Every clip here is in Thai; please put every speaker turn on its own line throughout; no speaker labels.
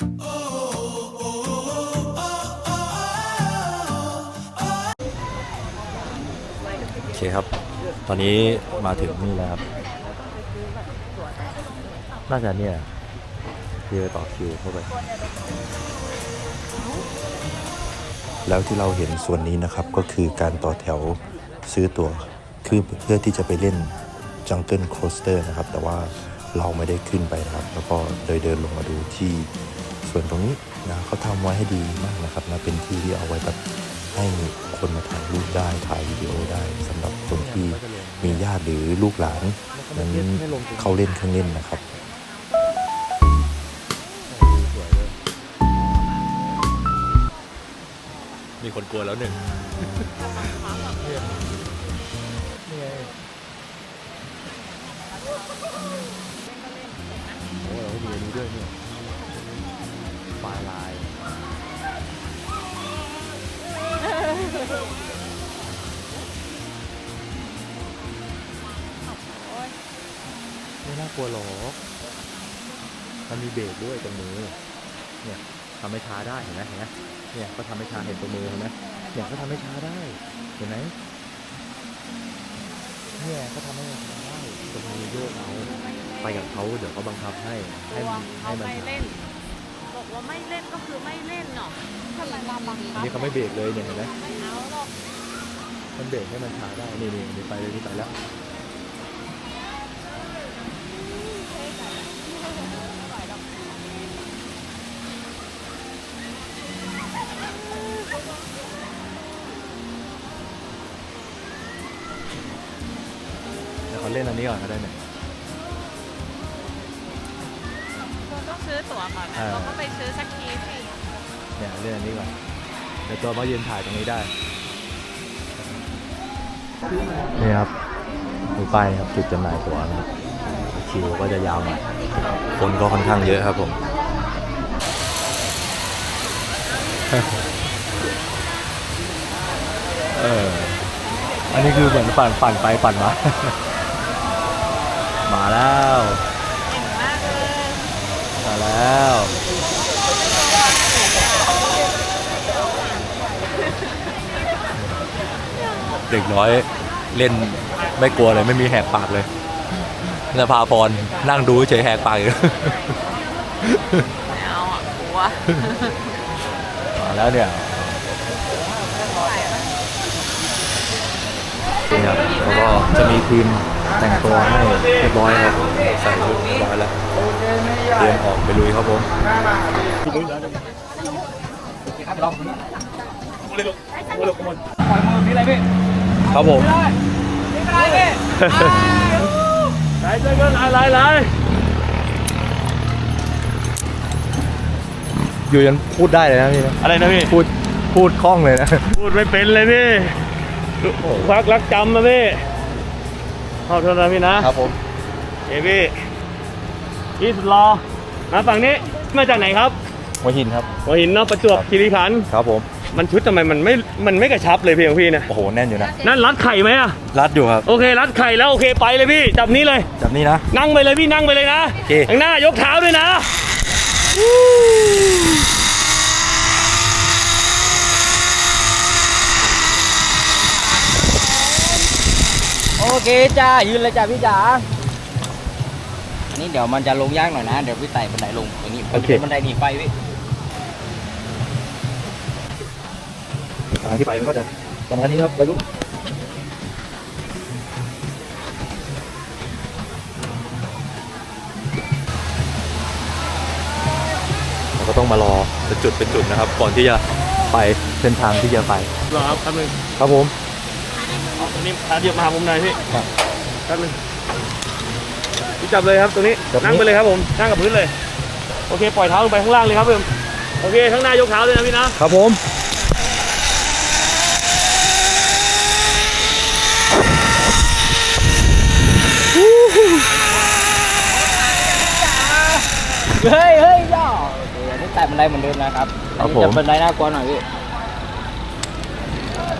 โอเคครับ ตอนนี้มาถึงนี่แล้วครับ น่าจะเนี่ยเยวต่อคิวเข้าไป
แล้วที่เราเห็นส่วนนี้นะครับก็คือการต่อแถวซื้อตั๋วคือเพื่อที่จะไปเล่น Jungle Coaster นะครับ แต่ว่าเราไม่ได้ขึ้นไปนะครับ แล้วก็เลยเดินลงมาดูที่ ส่วนตรงนี้นะเขาทำไว้ให้ดีมากนะครับนะเป็นที่ที่เอาไว้แบบให้คนมาถ่ายรูปได้ถ่ายวิดีโอได้สำหรับคนที่มีญาติหรือลูกหลานนั้นเขาเล่นเครื่องเล่นนะครับ
มีคนกลัวแล้วหนึ่ง ไม่น่ากลัวหรอกมันมีเบรกด้วยตรงมือ เนี่ยทำให้ช้าได้เห็นไหมเห็นไหมเนี่ยก็ทำให้ช้าเห็นตรงมือเห็นไหมเนี่ยก็ทำให้ช้าได้ เห็นไหมเนี่ยก็ทำให้มันช้าได้ตรงมือโยกเอาไปกับเขาเดี๋ยวเขาบังคับให้ให้
เอา
มันให้มัน
ไม่
ช้า
เล่นบอกว่าไม่เล่นก็คือไม่เล่นเนาะทำไมมาบัง
อั
คั
น
บ
นี้เขาไม่เบรกเลยเนี่ยเห็นไหม
ไม่เอาหรอก
มันเบรกให้มันช้าได้ นี่นี่นี่ไปเลยนี่ไปแล้ว นอันนี้ก่อนก็ได้เนี่ย
คุณต้องซื้อตั๋วก่อนนะ
อ่า
เราก็ไปซื้อสักทีสิ
เนี่ยเล่นอันนี้ก่อนเดี๋ยวตัวมายืนถ่ายตรงนี้ได้ นี่ครับดูป้ายครับจุดจำหน่ายตั๋วนะครับคิวก็จะยาวหน่อยคนก็ค่อนข้างเยอะครับผม เออ อันนี้คือเหมือนปั่นปั่นไปปั่นมา มาแล้ว
เก่งมากเลย
มาแล้วเด็กน้อยเล่นไม่กลัวเลยไม่มีแหกปากเลยนภาพรนั่งดูเฉยแหกปากอยู่
ไม่เอาอะกลัว
มาแล้วเนี่ยนี่ครับแล้วก็จะมีทีม แต่งตัวให้เรียบร้อยครับใส่ชุดเรียบร้อยแล้วเตรียมออกไปลุยครับผมครับผมไหลเจอกันไหลไหลอยู่ยันพูดได้เลยนะพี่นะ
อะไรนะพี่
พูดพูดคล่องเลยนะ
พูดไม่เป็นเลยพี่ควักรักจำนะพี่ ขอโทษนะพี่นะครับ
ผม
เอพี่พี่สุดรอมาฝั่งนี้มาจากไหนครับ
หัวหินครับ
หัวหินเนาะประจวบคีรีขันธ์
ครับผม
มันชุดทำไมมันไม่มันไม่กระชับเลยพี่ของพี่เนี่ย
โอ้โหแน่นอยู่นะ
นั่นรัดไข่ไหมอะ
รัดอยู่ครับ
โอเครัดไข่แล้วโอเคไปเลยพี่จับนี้เลย
จับนี่นะ
นั่งไปเลยพี่นั่งไปเลยนะ
โอเค
ข้างหน้ายกเท้าด้วยนะ
โอเคจ้ายืนเลยจ้าพี่จ๋าอันนี้เดี๋ยวมันจะลงยากหน่อยนะ เดี๋ยวพี่ไต่บันไดลงอย่างนี้
โอเค
บันไดหนีไฟพี่
ทางที่ไปมันก็จะประมาณนี้ครับไปลุกเราก็ต้องมารอเป็นจุดเป็นจุดนะครับ ก่อนที่จะไปเส้นทางที่จะไป
รอครับแป๊บนึง
ครับผม
ตรงนี้พาเดี๋ยวมาหาผมหน่อยพี่
ครับ
แป๊บนึงพี่จับเลยครับตรงนี้
จับนี้
นั่งไปเลยครับผมนั่งกับพื้นเลย โอเคปล่อยเท้าลงไปข้างล่างเลยครับผมโอเคข้างหน้ายกเท้าเลยนะพี่นะ
ครับผม
เฮ้ยเฮ้ยย่อโอเคอันนี้ไต่บันไดเหมือนเดิมนะครับ
ครับ
อัน
ผ
นี้
ม
จะบันไดน่ากลัวหน่อยพี่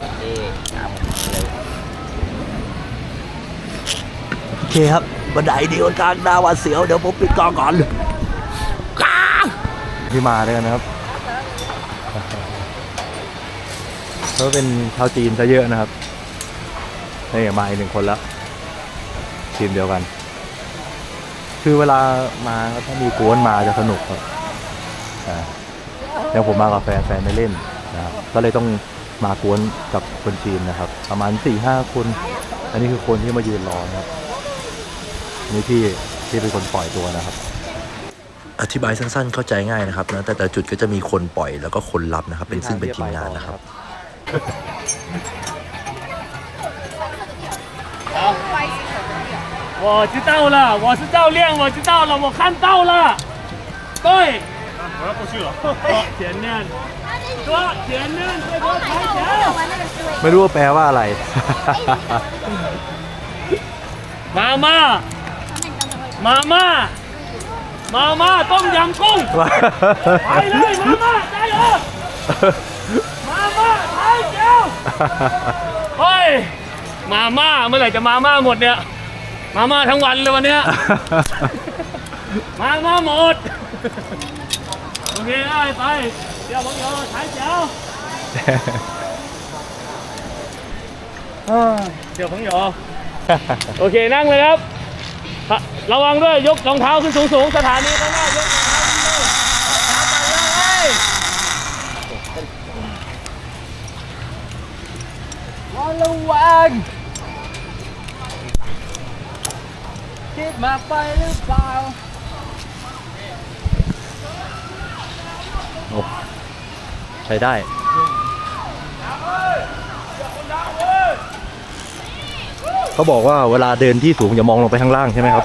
โอเคตามผมเลย
โอเคครับบันไดเดียวกลางหน้าหวาดเสียว เดี๋ยวผมปิดกล้องก่อนกลาที่มาด้วยกันนะครับเขาเป็นชาวจีนซะเยอะนะครับนี่มาอีกหนึ่งคนแล้วทีมเดียวกัน คือเวลามาถ้ามีกวนมาจะสนุกครับอย่างผมมากับแฟนแฟนไม่เล่นนะครับก็เลยต้องมากวนกับคนจีนนะครับ ประมาณสี่ห้าคน อันนี้คือคนที่มายืนรอนะครับ นี่พี่ที่เป็นคนปล่อยตัวนะครับ
อธิบายสั้นๆ เข้าใจง่ายนะครับนะแต่แต่ละจุดก็จะมีคนปล่อยแล้วก็คนรับนะครับ เป็นซึ่งเป็นทีมงานนะครับ
我知道了，我是教练，我知道了，我看到了。对。我要过去了。前面。说前面这个抬脚。
ไม่รู้ว่าแปลว่าอะไร
มาม่า มาม่าต้มยำกุ้ง ไปเลยมาม่าใจเออมาม่าไทยเจ้าเฮ้ย มาม่าเมื่อไหร่จะมาม่าหมดเนี่ย มาม่าทั้งวันเลยวันเนี้ย มาม่าหมด โอเคได้ไป เดี๋ยวผมเดี๋ยวไทยเจ้าเดี๋ยวผมเดี๋ยวโอเคนั่งเลยครับ ระวังด้วยยกรองเท้าขึ้นสูงๆสถานีข้างหน้ายกรองเท้าขึ้นเลยไปเลยระวังคิดมาไปหรือเปล่า
โอ้ใช้ได้เขาบอกว่าเวลาเดินที่สูงอย่ามองลงไปข้างล่างใช่ไหมครับ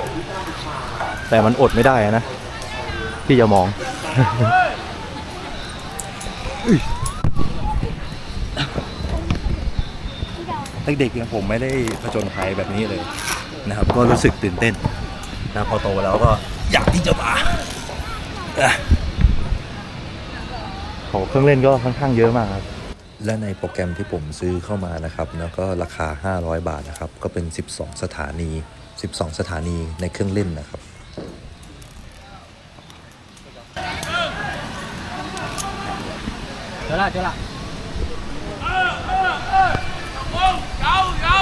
แต่มันอดไม่ได้อะนะ ที่จะมองเด็กๆอย่างผมไม่ได้ผจญภัยแบบนี้เลยนะครับ ก็รู้สึกตื่นเต้นนะพอโตแล้วก็อยากที่จะมาอะโหเครื่องเล่นก็ค่อนข้างเยอะมากครับ
และในโปรแกรมที่ผมซื้อเข้ามานะครับ แล้วก็ราคา 500 บาทนะครับ ก็เป็น 12 สถานี 12 สถานีในเครื่องเล่นนะครับ อละ
เจอละเออเออเออตะบงเยาเยา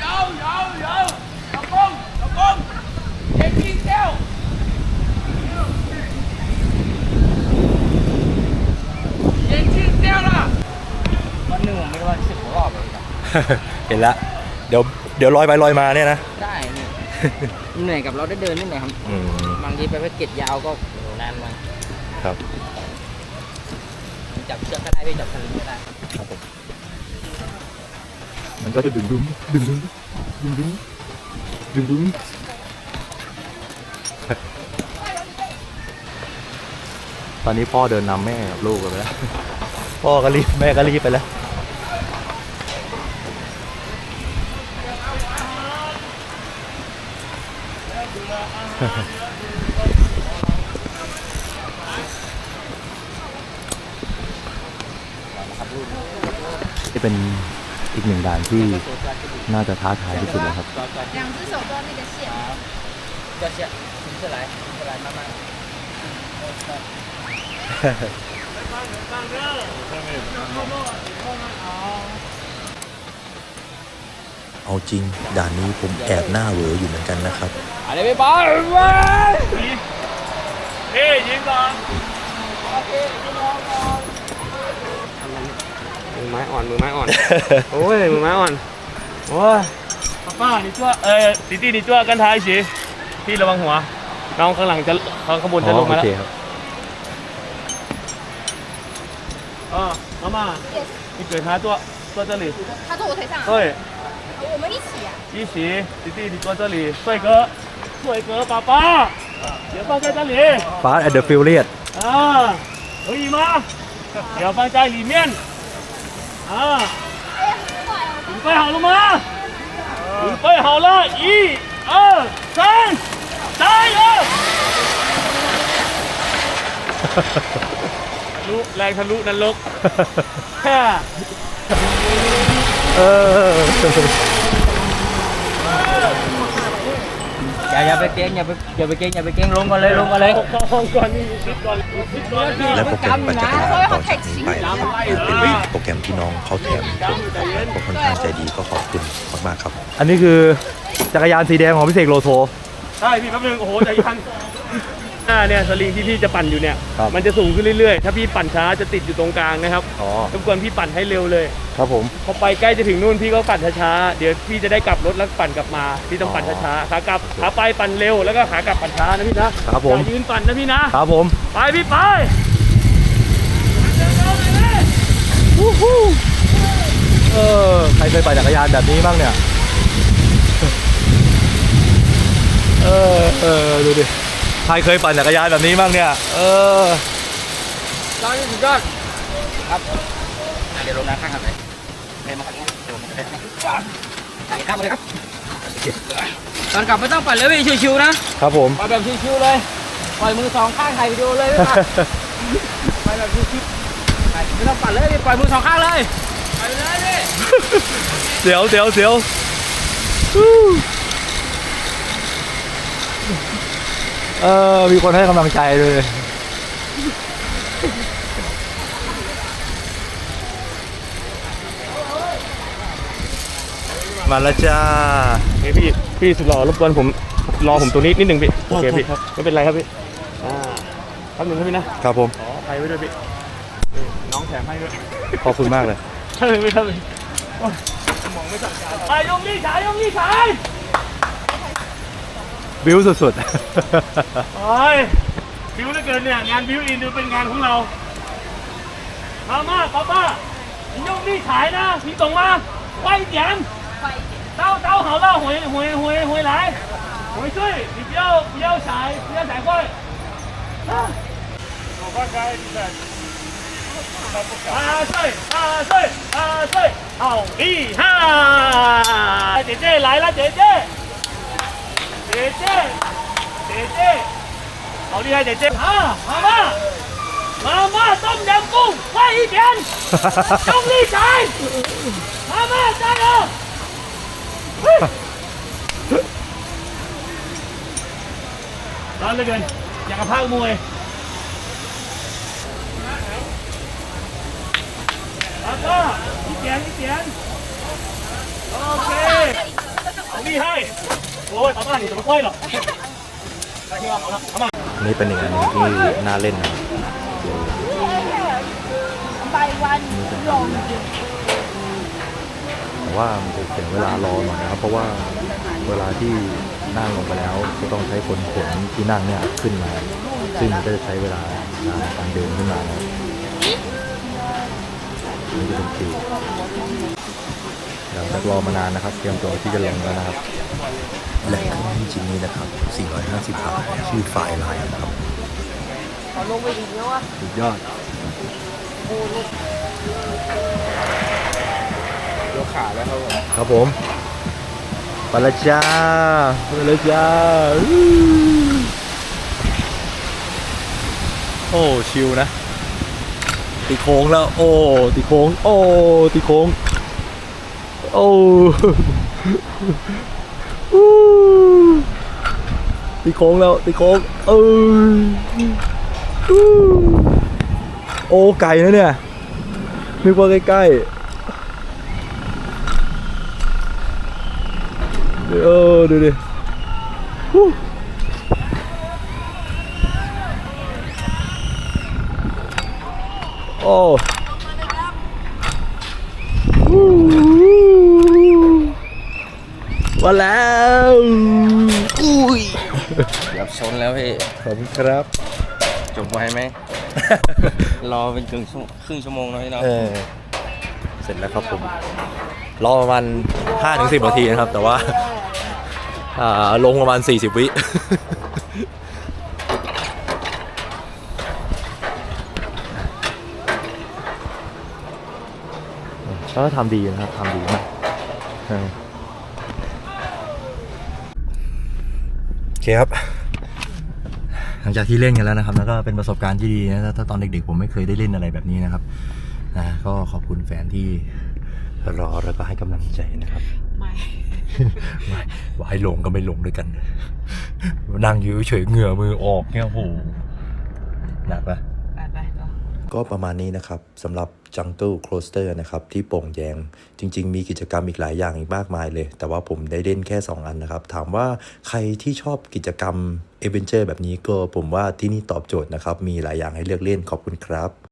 เย
าเยาเยาตะบบงเด็กกินแก้วเด็กกินแก้วละวันหนึ่งผมไม่รู้ว่าสิบรอบเลย
เห็นละเดี๋ยวเดี๋ยวลอยไปลอยมาเนี่ยนะ
ได้เหนื่อยกับเราได้เดินนิดหน่อยครับบางทีไปไปเก็บยาวก็นานมา
ครับ
เชือกก็ได้พี่จับสลิงก็ได้
มันก็จะดึงดึงดึงดึงดึงดึงดึงดึงตอนนี้พ่อเดินนำแม่กับลูกกันไปแล้ว พ่อก็รีบแม่ก็รีบไปแล้ว ที่เป็นอีกหนึ่งด่านที่น่าจะท้าทายที่สุดแล้วครับ
两只手抓那个线。
这些停下来停下来慢慢
เอาจริง ด่านนี้ผมแอบหน้าเหวออยู่เหมือนกันนะครับ
อะไรไปบ้าง
เฮ้ยยิงก่อน
มือ ไม้อ่อน มือไม้อ่อน โอ้ย มือไม้อ่อน โอ้ย
ป้าป้านี่จ้วเอ้ยตีตีนี่จ้วกันท้ายสิพี่ระวังหัว น้องข้างหลังจะข้างข้างบนจะลงมาแล้ว
โอเคครับ
เออมามา你给他坐坐这里
他坐我腿上，
对
我们一起啊。
一起弟弟你坐这里帅哥帅哥爸爸也放在这里
ฟาสแอนด์เดอะฟิ
อ่าถึ
งไปเห่าลึงฮ่าละามสาลุแรงทะลุนรก
เออ
อย่าอย่าไปเก่งอย่าไปอย่าไปเก่งอย่าไปเก่งลงก่อนเลยลงก่อนเลย
เข้าห้องก่อนนี่คิดก่อนคิดก่อน
และโปรแกรมปั่นจักรยานต่อจากนี้ไปนะครับเป็นโปรแกรมที่น้องเขาแถมผมก็ค่อนข้างใจดีก็ขอบคุณมากๆครับ
อันนี้คือจักรยานสีแดงของพี่เสกโลโซ
ใช่พี่แป๊บนึงโอ้โหใจยัน อ่าเนี่ยสลิงที่พี่จะปั่นอยู่เนี่ย
ครับ
มันจะสูงขึ้นเรื่อยๆ ถ้าพี่ปั่นช้าจะติดอยู่ตรงกลางนะครับ
อ๋อ
รบกวนพี่ปั่นให้เร็วเลย
ครับผม
พอไปใกล้จะถึงนู่นพี่ก็ปั่นช้าๆ เดี๋ยวพี่จะได้กลับรถแล้วปั่นกลับมา พี่ต้องปั่นช้าๆ ขากลับขาไปปั่นเร็วแล้วก็ขากลับปั่นช้านะพี่นะครับ
ผม
อย่ายืนปั่นนะพี่นะ
ครับผม
ไปพี่ไป
เออ ใครเคยปั่นจักรยานแบบนี้บ้างเนี่ย เออ เออ ดูดิใค รเคยปั่นจักรยานแบบนี้บ้างเนี่ย เออ
ยอดสุดยอดครับเดี๋ยวลงน้ำข้างครับเลยเดินมาข้างนี้เดินมาข้างนี้ข้ามมาเลยครับตอนกลับไม่ต้องปั่นเลยพี่ชิวๆนะครับ
ผม
ปล่อยแบบชิวๆเลยปล่อยมือสองข้างถ่ายวิดีโอเลยไม่ป่ะไปแบบชิวๆไม่ต้องปั่นเลยพี่ปล่อยมือสองข้างเลยไปเลยพี่
เสียวเสียวเสียว เออ มีคนให้กำลังใจเลยมาแล้วจ้า
เฮ้ยพี่พี่สุดหล่อรบกวนผมรอผมตัวนี้นิดหนึ่งพี่โอเคพี่ไม่เป็นไรครับพี่อ่าแป๊บหนึงครับพี่นะ
ครับผม
ขออภัยไว้ด้วยพี่เออน้องแถมให้ด้วย
ขอบคุณมากเลย
ใช่ไหมครับโอ้ยสมองไม่สั่งการไปยงนี่ฉายยงนี่ฉาย
บิวสุด
โอ้ยบิวเหลือเกินเนี่ย งานบิวอินดูเป็นงานของเรามามาป้าป้า你用力踩呢，你懂吗？快一点！刀刀好了，回回回回来，回对，你不要不要踩，不要踩快。啊！我放开你的。啊对啊对啊对，好厉害！姐姐来了，姐姐， เจเจเจเจเอาดีให้เจเจฮะมาม่าม่าต้มยำกุ้งไว้อีเดียนรีใจมาม่าจ้าเด้ออนเหลือเกินอยากกับภาคมวยแล้วก็พี่เสียงพี่เสียงโอเคเอาพี่ให้ นี่เป็
นอีกอันหนึงที่น่าเล่นนะครับแต่ว่ามันจะเสียเวลารอหน่อยนะครับ เพราะว่าเวลาที่นั่งลงไปแล้วก็ต้องใช้คนขนที่นั่งเนี่ยขึ้นมา ซึ่งมันก็จะใช้เวลานานในการเดินขึ้นมานะครับนี่จะเป็นคิวเดี๋ยวจะรอมานานนะครับ เตรียมตัวที่จะลงแล้วนะครับ และเครื่องจริงๆนี้นะครับ 450 บาท ชื่อไฟล์ไลน์นะครับ
สุดยอด
ยกขาแล้วครับผม
ครับผมไปและจ้าไปและจ้าอู้โอ้ชิวนะตีโค้งแล้ว โอ้ตีโค้ง โอ้ตีโค้ง โอ้อู้ ตีโค้งแล้วตีโค้งเออโอ้ไก่นะเนี่ยนึกว่าใกล้ๆเออดูดิโอ้มาแล้ว
เกือบชนแล้วพี่
ขอบคุณครับ
จบไวไหม รอเป็นครึ่งชั่วครึ่งชั่วโมงนะพี่เนาะ
เออ เสร็จแล้วครับผม รอประมาณ5ถึง10นาทีนะครับ แต่ว่า อ่า ลงประมาณ 40 วิ ก็ทำดีนะครับทำดีมากใช่โอเคครับ หลังจากที่เล่นกันแล้วนะครับ แล้วก็เป็นประสบการณ์ที่ดีนะถ้าถ้าตอนเด็กๆ ผมไม่เคยได้เล่นอะไรแบบนี้นะครับ นะ ก็ขอบคุณแฟนที่รอแล้วก็ให้กำลังใจนะครับ
ไม่
ไม่ว่าให้ลงก็ไม่ลงด้วยกัน นั่งอยู่เฉยๆเหงื่อมือออกเนี่ยโอ้โหหนักปะ
ไปไปต่อ
ก็ประมาณนี้นะครับสำหรับ Jungle Coaster นะครับที่โป่งแยง จริง ๆ มีกิจกรรมอีกหลายอย่างอีกมากมายเลย แต่ว่าผมได้เล่นแค่ 2 อันนะครับ ถามว่าใครที่ชอบกิจกรรมเอเวนเจอร์แบบนี้ก็ผมว่าที่นี่ตอบโจทย์นะครับ มีหลายอย่างให้เลือกเล่นขอบคุณครับ